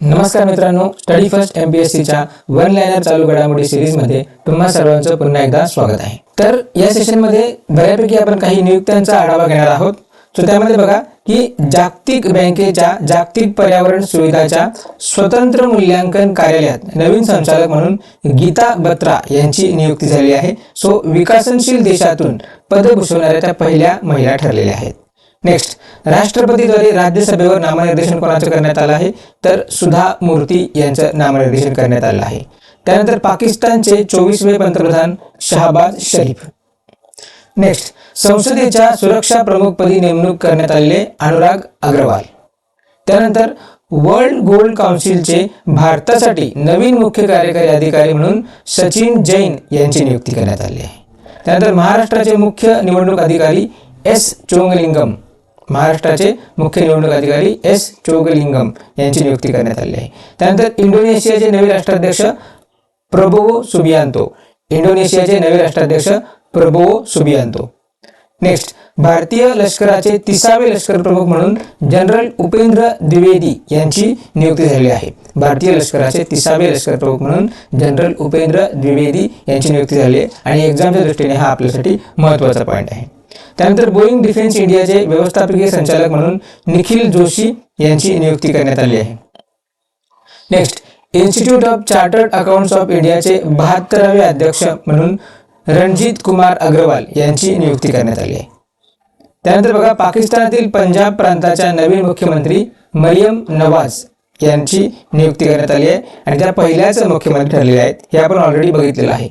नमस्कार मित्रांनो study first M S सीच्या वन लायनर चालू घडामोडी सिरीजमध्ये तुम्हा सर्वांचं पुन्हा एकदा स्वागत आहे. तर या सेशनमध्ये बऱ्यापैकी आपण काही नियुक्त्यांचा आढावा घेणार आहोत. सो त्यामध्ये बघा की जागतिक बँकेच्या जागतिक पर्यावरण सुविधाच्या स्वतंत्र मूल्यांकन कार्यालयात नवीन संचालक म्हणून गीता बत्रा यांची नियुक्ती झाली आहे. सो विकसनशील देशातून पद भूषवणाऱ्या त्या पहिल्या महिला ठरलेल्या आहेत. नेक्स्ट राष्ट्रपतीद्वारे राज्यसभेवर नामनिर्देशन कोणाचं करण्यात आलं आहे तर सुधा मूर्ती यांचं नामनिर्देशन करण्यात आलं आहे. त्यानंतर पाकिस्तानचे चोवीसवे पंतप्रधान शहाबाज शरीफ. नेक्स्ट संसदेच्या सुरक्षा प्रमुखपदी नेमणूक करण्यात आलेले अनुराग अग्रवाल. त्यानंतर वर्ल्ड गोल्ड काउन्सिलचे भारतासाठी नवीन मुख्य कार्यकारी अधिकारी म्हणून सचिन जैन यांची नियुक्ती करण्यात आली आहे. त्यानंतर महाराष्ट्राचे मुख्य निवडणूक अधिकारी एस चोंगलिंगम. महाराष्ट्राचे मुख्य निवडणूक अधिकारी एस चोगलिंगम यांची नियुक्ती करण्यात आली आहे. त्यानंतर इंडोनेशियाचे नवे राष्ट्राध्यक्ष प्रबोवो सुबियांतो. इंडोनेशियाचे नवे राष्ट्राध्यक्ष प्रबोवो सुबियांतो. नेक्स्ट भारतीय लष्कराचे तिसावे लष्कर प्रमुख म्हणून जनरल उपेंद्र द्विवेदी यांची नियुक्ती झाली आहे. भारतीय लष्कराचे तिसावे लष्कर प्रमुख म्हणून जनरल उपेंद्र द्विवेदी यांची नियुक्ती झाली आहे. आणि एक्झामच्या दृष्टीने हा आपल्यासाठी महत्त्वाचा पॉईंट आहे. त्यानंतर बोईंग डिफेन्स इंडियाचे व्यवस्थापकीय संचालक म्हणून निखिल जोशी यांची नियुक्ती करण्यात आली आहे. Next institute of chartered accounts of इंडियाचे बहात्तरावे अध्यक्ष म्हणून रणजित कुमार अग्रवाल यांची नियुक्ती करण्यात आली आहे. त्यानंतर बघा पाकिस्तानातील पंजाब प्रांताच्या नवीन मुख्यमंत्री मरियम नवाज यांची नियुक्ती करण्यात आली आहे आणि त्या पहिल्याच मुख्यमंत्री ठरलेल्या आहेत हे आपण ऑलरेडी बघितलेलं आहे.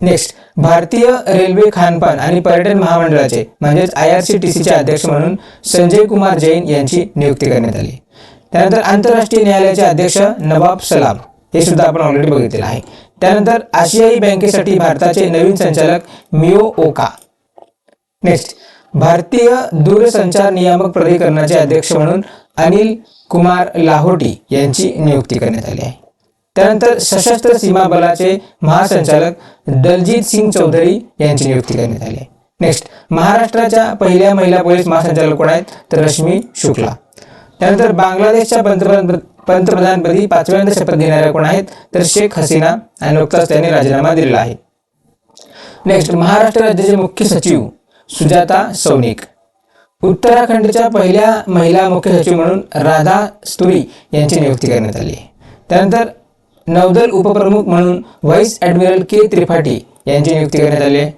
नेक्स्ट भारतीय रेल्वे खानपान आणि पर्यटन महामंडळाचे म्हणजेच आय आर सी टी सीचे अध्यक्ष म्हणून संजय कुमार जैन यांची नियुक्ती करण्यात आली. त्यानंतर आंतरराष्ट्रीय न्यायालयाचे अध्यक्ष नवाब सलाम हे सुद्धा आपण ऑलरेडी बघितलेलं आहे. त्यानंतर आशियाई बँकेसाठी भारताचे नवीन संचालक मिओ ओका. नेक्स्ट भारतीय दूरसंचार नियामक प्राधिकरणाचे अध्यक्ष म्हणून अनिल कुमार लाहोटी यांची नियुक्ती करण्यात आली आहे. त्यानंतर सशस्त्र सीमा बलाचे महासंचालक दलजीत सिंग चौधरी यांची नियुक्ती करण्यात आली आहे. नेक्स्ट महाराष्ट्राच्या पहिल्या महिला पोलीस महासंचालक कोण आहेत? तर रश्मी शुक्ला. त्यानंतर बांगलादेशच्या पंतप्रधान पंतप्रधानपदी पाचव्यांदा शपथ घेणाऱ्या कोण आहेत? तर शेख हसीना आणि नुकताच त्यांनी राजीनामा दिलेला आहे. नेक्स्ट महाराष्ट्र राज्याचे मुख्य सचिव सुजाता सौनिक. उत्तराखंडच्या पहिल्या महिला मुख्य सचिव म्हणून राधा स्तुरी यांची नियुक्ती करण्यात आली त्यानंतर नौदल उपप्रमुख म्हणून व्हाईस ॲडमिरल के त्रिपाठी यांची नियुक्ती करण्यात आली आहे.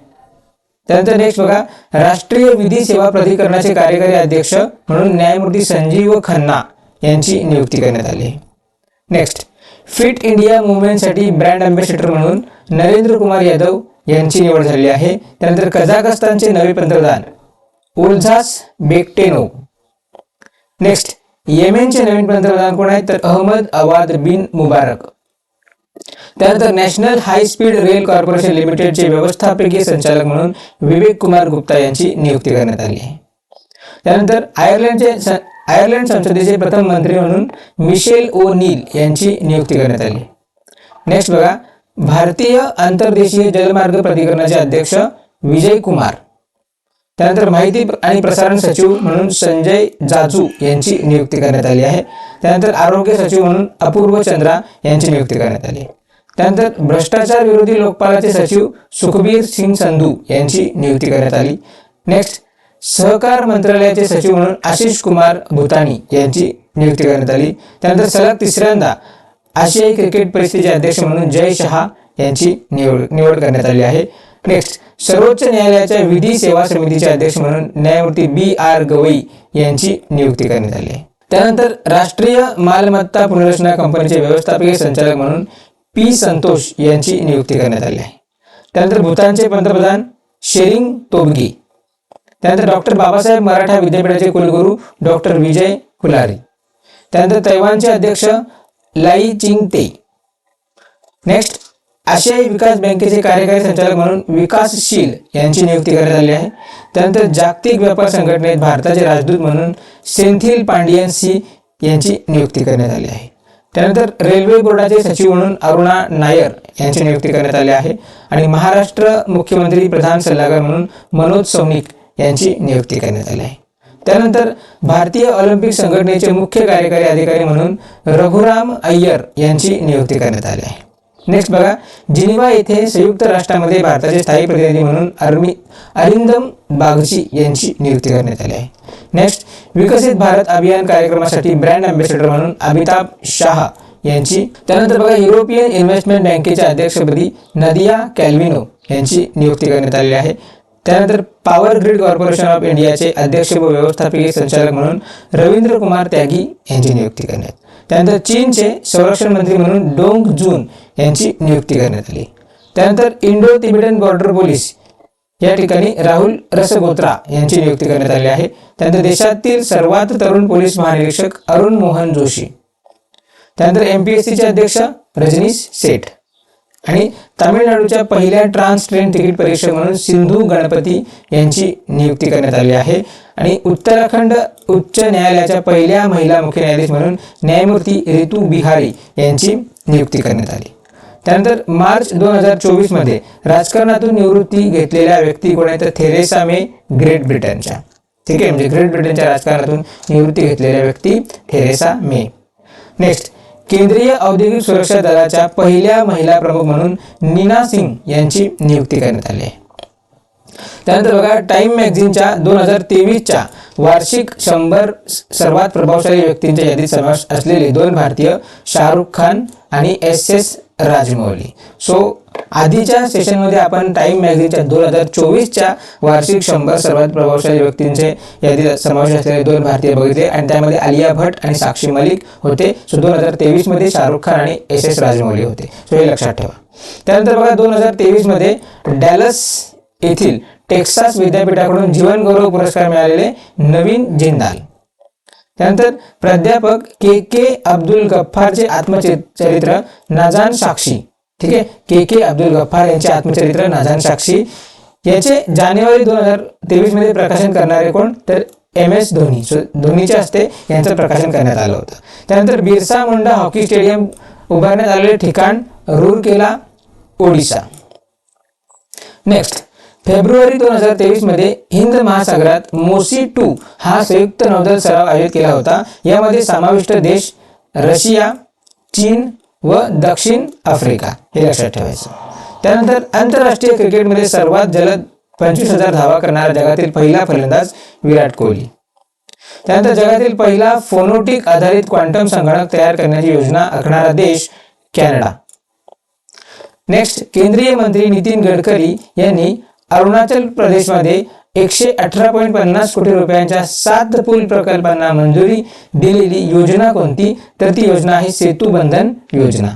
त्यानंतर नेक्स्ट बघा राष्ट्रीय विधी सेवा प्राधिकरणाचे कार्यकारी अध्यक्ष म्हणून न्यायमूर्ती संजीव खन्ना यांची नियुक्ती करण्यात आली नेक्स्ट फिट इंडिया मुवमेंटसाठी ब्रँड अँबॅसेडर म्हणून नरेंद्र कुमार यादव यांची निवड झाली आहे. त्यानंतर कझाकस्तानचे नवे पंतप्रधान उल्झास बेक्टेनो नेक्स्ट येमेनचे नवीन पंतप्रधान कोण आहेत? तर अहमद अवाद बिन मुबारक. त्यानंतर national high speed rail corporation लिमिटेडचे व्यवस्थापकीय संचालक म्हणून विवेक कुमार गुप्ता यांची नियुक्ती करण्यात आली. आहे त्यानंतर आयर्लंडचे आयर्लंड संसदेचे प्रथम मंत्री म्हणून मिशेल ओ नील यांची नियुक्ती करण्यात आली. नेक्स्ट बघा भारतीय आंतरदेशीय जलमार्ग प्राधिकरणाचे अध्यक्ष विजय कुमार. त्यानंतर माहिती आणि प्रसारण सचिव म्हणून संजय जाजू यांची नियुक्ती करण्यात आली आहे. त्यानंतर आरोग्य सचिव म्हणून अपूर्व चंद्रा यांची नियुक्ती करण्यात आली. आहे त्यानंतर भ्रष्टाचार विरोधी लोकपालाचे सचिव सुखबीर सिंग संधू यांची नियुक्ती करण्यात आली. नेक्स्ट सहकार मंत्रालयाचे सचिव म्हणून आशिष कुमार भूतानी यांची नियुक्ती करण्यात आली. त्यानंतर सलग तिसऱ्यांदा आशियाई क्रिकेट परिषदेचे अध्यक्ष म्हणून जय शहा यांची निवड निवड करण्यात आली आहे. नेक्स्ट सर्वोच्च न्यायालयाच्या विधी सेवा समितीचे अध्यक्ष म्हणून न्यायमूर्ती बी आर गवई यांची नियुक्ती करण्यात आली आहे. त्यानंतर राष्ट्रीय मालमत्ता पुनर्रचना कंपनीचे व्यवस्थापकीय संचालक म्हणून पी संतोष यांची नियुक्ती करण्यात आली आहे. त्यानंतर भूतानचे पंतप्रधान शेरिंग तोबगी त्यानंतर डॉक्टर बाबासाहेब मराठा विद्यापीठाचे कुलगुरू डॉक्टर विजय कुलारी त्यानंतर तैवानचे अध्यक्ष लाई चिंग ते नेक्स्ट आशियाई विकास बँकेचे कार्यकारी संचालक म्हणून विकासशील यांची नियुक्ती करण्यात आली आहे. त्यानंतर जागतिक व्यापार संघटनेत भारताचे राजदूत म्हणून सेंथिल पांडियन सी यांची नियुक्ती करण्यात आली आहे. त्यानंतर रेल्वे बोर्डाचे सचिव म्हणून अरुणा नायर यांची नियुक्ती करण्यात आली आहे आणि महाराष्ट्र मुख्यमंत्री प्रधान सल्लागार म्हणून मनोज सौनिक यांची नियुक्ती करण्यात आली आहे. त्यानंतर भारतीय ऑलिम्पिक संघटनेचे मुख्य कार्यकारी अधिकारी म्हणून रघुराम अय्यर यांची नियुक्ती करण्यात आली आहे. नेक्स्ट बघा जिनिवा येथे संयुक्त राष्ट्रामध्ये भारताचे स्थायी प्रतिनिधी म्हणून अरमी अरिंदम बागची यांची नियुक्ती करण्यात आली आहे. नेक्स्ट विकसित भारत अभियान कार्यक्रमासाठी ब्रँड अँबॅसेडर म्हणून अमिताभ शाह यांची. त्यानंतर बघा युरोपियन इन्व्हेस्टमेंट बँकेच्या अध्यक्षपदी नदिया कॅल्विनो यांची नियुक्ती करण्यात आलेली आहे. त्यानंतर पॉवर ग्रिड कॉर्पोरेशन ऑफ इंडियाचे अध्यक्ष व व्यवस्थापकीय संचालक म्हणून रवींद्र कुमार त्यागी यांची नियुक्ती करण्यात. त्यानंतर चीनचे संरक्षण मंत्री म्हणून डोंग जून यांची नियुक्ती करण्यात आली. त्यानंतर इंडो तिबेटन बॉर्डर पोलीस या ठिकाणी राहुल रसगोत्रा यांची नियुक्ती करण्यात आली आहे. त्यानंतर देशातील सर्वात तरुण पोलीस महानिरीक्षक अरुण मोहन जोशी. त्यानंतर एमपीएससीचे अध्यक्ष रजनीश सेठ. आणि तामिळनाडूच्या पहिल्या ट्रान्स ट्रेन तिकीट परीक्षक म्हणून सिंधू गणपती यांची नियुक्ती करण्यात आली आहे. आणि उत्तराखंड उच्च न्यायालयाच्या पहिल्या महिला मुख्य न्यायाधीश म्हणून न्यायमूर्ती रितू बिहारी यांची नियुक्ती करण्यात आली. त्यानंतर मार्च दोन हजार चोवीसमध्ये राजकारणातून निवृत्ती घेतलेल्या व्यक्ती कोण आहेत तर थेरेसा मे ग्रेट ब्रिटनच्या. ठीक आहे म्हणजे ग्रेट ब्रिटनच्या राजकारणातून निवृत्ती घेतलेल्या व्यक्ती थेरेसा मे. नेक्स्ट केंद्रीय औद्योगिक सुरक्षा दलाच्या पहिल्या महिला प्रमुख म्हणून नीना सिंग यांची नियुक्ती करण्यात आली आहे. त्यानंतर बघा टाइम मॅगझिनच्या दोन हजार तेवीसच्या वार्षिक शंभर सर्वात प्रभावशाली व्यक्तींच्या यादीत समावेश असलेले दोन भारतीय शाहरुख खान आणि एस एस राजमौली. सो आधीच्या सेशनमध्ये आपण टाइम मॅगझिनच्या दोन हजार चोवीसच्या वार्षिक शंभर सर्वात प्रभावशाली व्यक्तींचे यादीत समावेश असलेले दोन भारतीय बघितले आणि त्यामध्ये आलिया भट आणि साक्षी मलिक होते. सो दोन हजार तेवीसमध्ये शाहरुख खान आणि एस एस राजमौली होते. सो हे लक्षात ठेवा. त्यानंतर बघा दोन हजार तेवीसमध्ये डॅलस येथील टेक्सास विद्यापीठाकडून जीवन गौरव पुरस्कार मिळालेले नवीन जिंदाल. त्यानंतर प्राध्यापक के के अब्दुल गफ्फारचे आत्मचरित्र नाजान साक्षी. ठीक आहे? के के अब्दुल गफ्फार यांचे आत्मचरित्र नाजान साक्षी. याचे जानेवारी दोन हजार तेवीसमध्ये प्रकाशन करणारे कोण? तर एम एस धोनी. सो धोनीच्या हस्ते यांचं प्रकाशन करण्यात आलं होतं. त्यानंतर बिरसा मुंडा हॉकी स्टेडियम उभारण्यात आलेले ठिकाण रूरकेला ओडिशा नेक्स्ट. फेब्रुवारी दोन हजार तेवीसमध्ये हिंद महासागरात मोसी टू हा संयुक्त नौदल सराव आयोजित केला होता. यामध्ये समाविष्ट देश रशिया चीन व दक्षिण आफ्रिका. हे लक्षात ठेवायचं. त्यानंतर आंतरराष्ट्रीय क्रिकेटमध्ये सर्वात जलद पंचवीस हजार धावा करणारा जगातील पहिला फलंदाज विराट कोहली. त्यानंतर जगातील पहिला फोनोटिक आधारित क्वांटम संगणक तयार करण्याची योजना आखणारा देश कॅनडा. नेक्स्ट केंद्रीय मंत्री नितीन गडकरी यांनी अरुणाचल प्रदेशमध्ये एकशे अठरा पॉईंट पन्नास कोटी रुपयांच्या सात पूल प्रकल्पांना मंजुरी दिलेली योजना कोणती? तर ती योजना आहे सेतू बंधन योजना.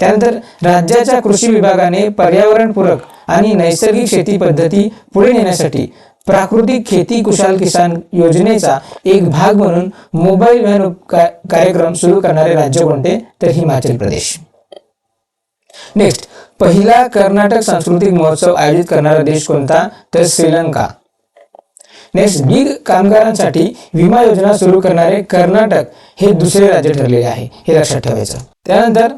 त्यानंतर राज्याच्या कृषी विभागाने पर्यावरणपूरक आणि नैसर्गिक शेती पद्धती पुढे नेण्यासाठी प्राकृतिक खेती कुशाल किसान योजनेचा एक भाग म्हणून मोबाईल व्हॅन कार्यक्रम सुरू करणारे राज्य कोणते? तर हिमाचल प्रदेश. नेक्स्ट पहिला कर्नाटक सांस्कृतिक महोत्सव आयोजित करणारा देश कोणता? तर श्रीलंका. नेक्स्ट बिग कामगारांसाठी विमा योजना सुरू करणारे कर्नाटक हे दुसरे राज्य ठरलेले आहे हे लक्षात ठेवायचं. त्यानंतर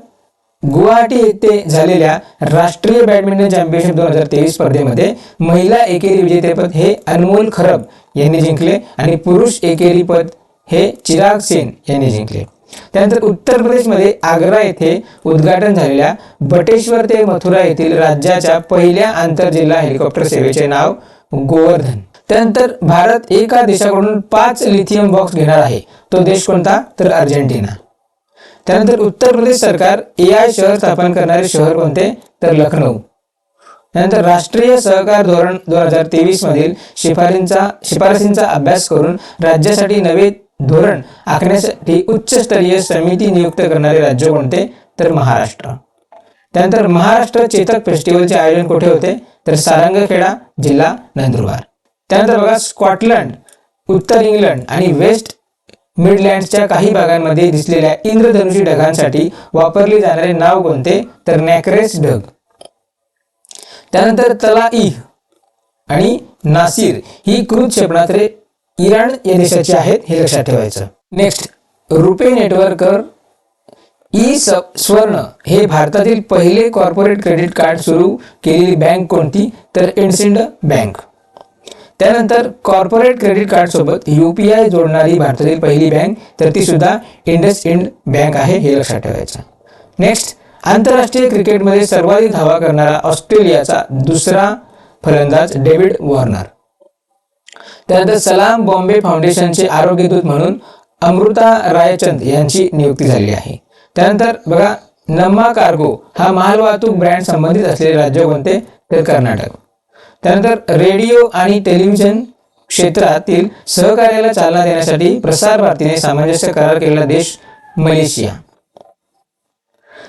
गुवाहाटी येथे झालेल्या राष्ट्रीय बॅडमिंटन चॅम्पियनशिप दोन हजार तेवीस स्पर्धेमध्ये महिला एकेरी विजेतेपद हे अनमोल खरब यांनी जिंकले आणि पुरुष एकेरी पद हे चिराग सेन यांनी जिंकले. त्यानंतर उत्तर प्रदेशमध्ये आग्रा येथे उद्घाटन झालेल्या बटेश्वर ते मथुरा येथील राज्याच्या पहिल्या आंतरजिल्हा हेलिकॉप्टर सेवेचे नाव गोवर्धन. त्यानंतर भारत एका देशाकडून पाच लिथियम बॉक्स घेणार आहे. तो देश कोणता? तर अर्जेंटिना. त्यानंतर उत्तर प्रदेश सरकार ए आय शहर स्थापन करणारे शहर कोणते? तर लखनौ त्यानंतर राष्ट्रीय सहकार धोरण दोन हजार तेवीस मधील शिफारसींचा शिफारसींचा अभ्यास करून राज्यासाठी नवे धोरण आखण्यासाठी उच्चस्तरीय समिती नियुक्त करणारे राज्य कोणते? तर महाराष्ट्र. त्यानंतर महाराष्ट्र चेतक फेस्टिवलचे आयोजन कुठे होते? तर सारंगखेडा जिल्हा नंदुरबार. त्यानंतर बघा स्कॉटलंड उत्तर इंग्लंड आणि वेस्ट मिडलँडच्या काही भागांमध्ये दिसलेल्या इंद्रधनुषी ढगांसाठी वापरले जाणारे नाव कोणते? तर नॅक्रेस ढग. त्यानंतर तलाई आणि नासिर ही क्रूज क्षेपणास्त्रे इराण या देशाचे आहेत हे लक्षात ठेवायचं. नेक्स्ट रुपे नेटवर्कर ई स स्वर्ण हे भारतातील पहिले कॉर्पोरेट क्रेडिट कार्ड सुरू केलेली बँक कोणती? तर इंडसिंड बँक त्यानंतर कॉर्पोरेट क्रेडिट कार्ड सोबत आय जोडणारी भारतातील पहिली बँक तर ती सुद्धा इंडस इंड बँक आहे हे लक्षात ठेवायचं. नेक्स्ट आंतरराष्ट्रीय क्रिकेटमध्ये सर्वाधिक धावा करणारा ऑस्ट्रेलियाचा दुसरा फलंदाज डेव्हिड वॉर्नर. त्यानंतर सलाम बॉम्बे फाउंडेशनचे आरोग्यदूत म्हणून अमृता रायचंद यांची नियुक्ती झाली आहे. त्यानंतर बघा नम्मा कार्गो हा मालवाहतूक ब्रँड संबंधित असलेले राज्य कोणते तर कर्नाटक. त्यानंतर रेडिओ आणि टेलिव्हिजन क्षेत्रातील सहकार्याला चालना देण्यासाठी प्रसार भारतीने सामंजस्य करार केलेला देश मलेशिया.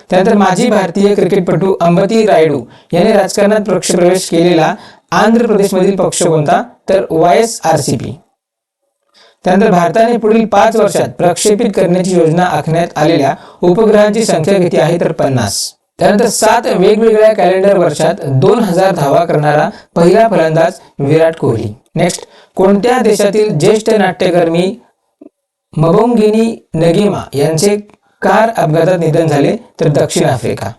त्यानंतर माजी भारतीय क्रिकेटपटू अंबती रायडू यांनी राजकारणात पक्ष प्रवेश केलेला आंध्र प्रदेशमधील पक्ष कोणता? तर Y S R C P त्यानंतर भारताने पुढील पाच वर्षात प्रक्षेपित करण्याची योजना आखण्यात आलेल्या उपग्रहांची संख्या किती आहे तर पन्नास. त्यानंतर सात वेगवेगळ्या कॅलेंडर वर्षात दोन हजार धावा करणारा पहिला फलंदाज विराट कोहली. नेक्स्ट कोणत्या देशातील ज्येष्ठ नाट्यकर्मी मबोंगिनी नगीमा यांचे कार अपघातात निधन झाले तर दक्षिण आफ्रिका?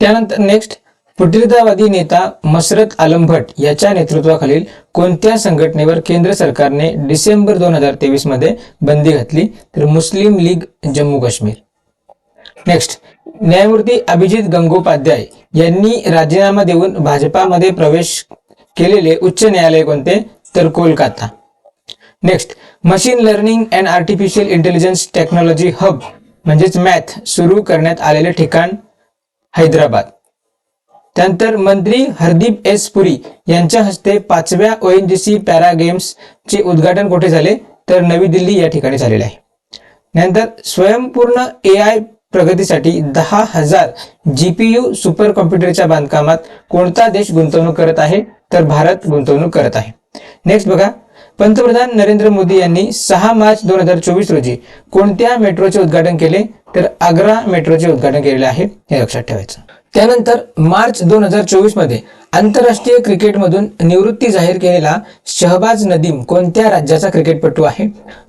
त्यानंतर नेक्स्ट फुटीरतावादी नेता मसरत आलम भट याच्या नेतृत्वाखालील कोणत्या संघटनेवर केंद्र सरकारने डिसेंबर दोन हजार तेवीसमध्ये बंदी घातली? तर मुस्लिम लीग जम्मू काश्मीर. नेक्स्ट न्यायमूर्ती अभिजित गंगोपाध्याय यांनी राजीनामा देऊन भाजपामध्ये प्रवेश केलेले उच्च न्यायालय कोणते? तर Kolkata. Next machine learning and artificial intelligence technology hub म्हणजेच मॅथ सुरू करण्यात आलेले ठिकाण हैदराबाद. त्यानंतर मंत्री हरदीप एस पुरी यांच्या हस्ते पाचव्या O N G C para games चे उद्घाटन कुठे झाले? तर नवी दिल्ली या ठिकाणी झालेले आहे. नंतर स्वयंपूर्ण ए आय प्रगतीसाठी दहा हजार जीपीयू सुपर कॉम्प्युटरच्या बांधकामात कोणता देश गुंतवणूक करत आहे? तर भारत गुंतवणूक करत आहे. नेक्स्ट बघा. पंतप्रधान नरेंद्र मोदी यांनी सहा मार्च दोन हजार चोवीस रोजी कोणत्या मेट्रोचे उद्घाटन केले? तर आग्रा मेट्रोचे उद्घाटन केलेले आहे. हे लक्षात ठेवायचं. त्यानंतर मार्च दोन हजार चोवीसमध्ये आंतरराष्ट्रीय क्रिकेटमधून निवृत्ती जाहीर केलेला शहबाज नदीम कोणत्या राज्याचा क्रिकेटपटू आहे?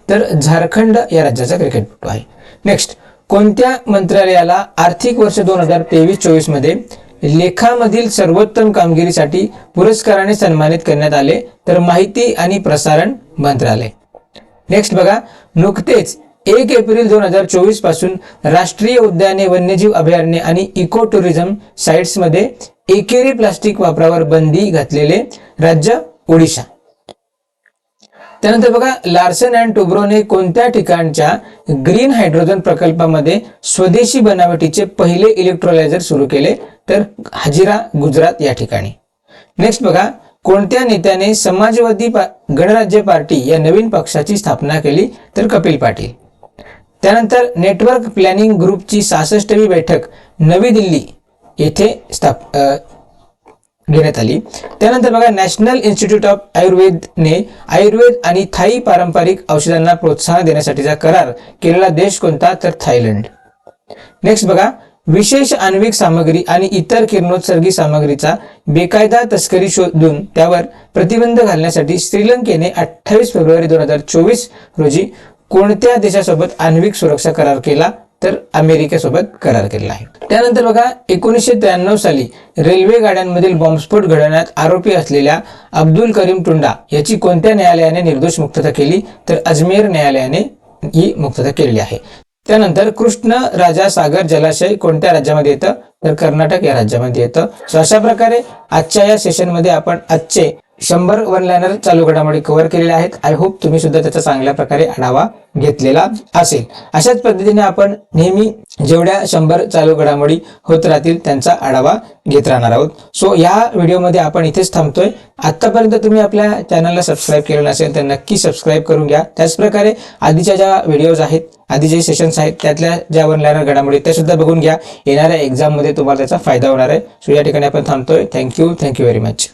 तर झारखंड या राज्याचा क्रिकेटपटू आहे. नेक्स्ट कोणत्या मंत्रालयाला आर्थिक वर्ष दोन हजार तेवीस चोवीसमध्ये लेखामधील सर्वोत्तम कामगिरीसाठी पुरस्काराने सन्मानित करण्यात आले? तर माहिती आणि प्रसारण मंत्रालय. नेक्स्ट बघा नुकतेच एक एप्रिल दोन हजार चोवीसपासून राष्ट्रीय उद्याने वन्यजीव अभयारण्य आणि इको टुरिझम साईट्समध्ये एकेरी प्लास्टिक वापरावर बंदी घातलेले राज्य ओडिशा. त्यानंतर बघा लार्सन अँड टुब्रोने कोणत्या ठिकाणच्या ग्रीन हायड्रोजन प्रकल्पामध्ये स्वदेशी बनावटीचे पहिले इलेक्ट्रोलायझर सुरू केले? तर हजिरा गुजरात या ठिकाणी. नेक्स्ट बघा कोणत्या नेत्याने समाजवादी पा गणराज्य पार्टी या नवीन पक्षाची स्थापना केली? तर कपिल पाटील. त्यानंतर नेटवर्क प्लॅनिंग ग्रुपची सहासष्टवी बैठक नवी दिल्ली येथे स्थाप घेण्यात आली. त्यानंतर बघा नॅशनल इन्स्टिट्यूट ऑफ आयुर्वेदने आयुर्वेद आणि थाई पारंपरिक औषधांना प्रोत्साहन देण्यासाठीचा करार केलेला देश कोणता? तर थायलंड. नेक्स्ट बघा विशेष आण्विक सामग्री आणि इतर किरणोत्सर्गी सामग्रीचा बेकायदा तस्करी शोधून त्यावर प्रतिबंध घालण्यासाठी श्रीलंकेने अठ्ठावीस फेब्रुवारी दोन हजार चोवीस रोजी कोणत्या देशासोबत आण्विक सुरक्षा करार केला तर अमेरिकेसोबत करार केलेला आहे. त्यानंतर बघा एकोणीसशे त्र्याण्णव साली रेल्वे गाड्यांमधील बॉम्बस्फोट घडवण्यात आरोपी असलेल्या अब्दुल करीम टुंडा याची कोणत्या न्यायालयाने निर्दोष मुक्तता केली तर अजमेर न्यायालयाने ही मुक्तता केलेली आहे. त्यानंतर कृष्ण राजा सागर जलाशय कोणत्या राज्यामध्ये येतं तर कर्नाटक या राज्यामध्ये येतं. सो अशा प्रकारे आजच्या या सेशनमध्ये आपण आजचे शंभर वन लायनर चालू घडामोडी कव्हर केलेल्या आहेत. आय होप तुम्ही सुद्धा त्याचा चांगल्या प्रकारे आढावा घेतलेला असेल. अशाच पद्धतीने आपण नेहमी जेवढ्या शंभर चालू घडामोडी होत राहतील त्यांचा आढावा घेत राहणार आहोत. सो या व्हिडिओमध्ये आपण इथेच थांबतोय. आतापर्यंत तुम्ही आपल्या चॅनलला सबस्क्राईब केलं नसेल तर नक्की सबस्क्राईब करून घ्या. त्याचप्रकारे आधीच्या ज्या व्हिडिओज आहेत आधीचे सेशन्स आहेत त्यातल्या ज्या वन लायनर घडामोडी त्या सुद्धा बघून घ्या. येणाऱ्या एक्झाममध्ये तुम्हाला त्याचा फायदा होणार आहे. सो या ठिकाणी आपण थांबतोय. Thank you thank you very much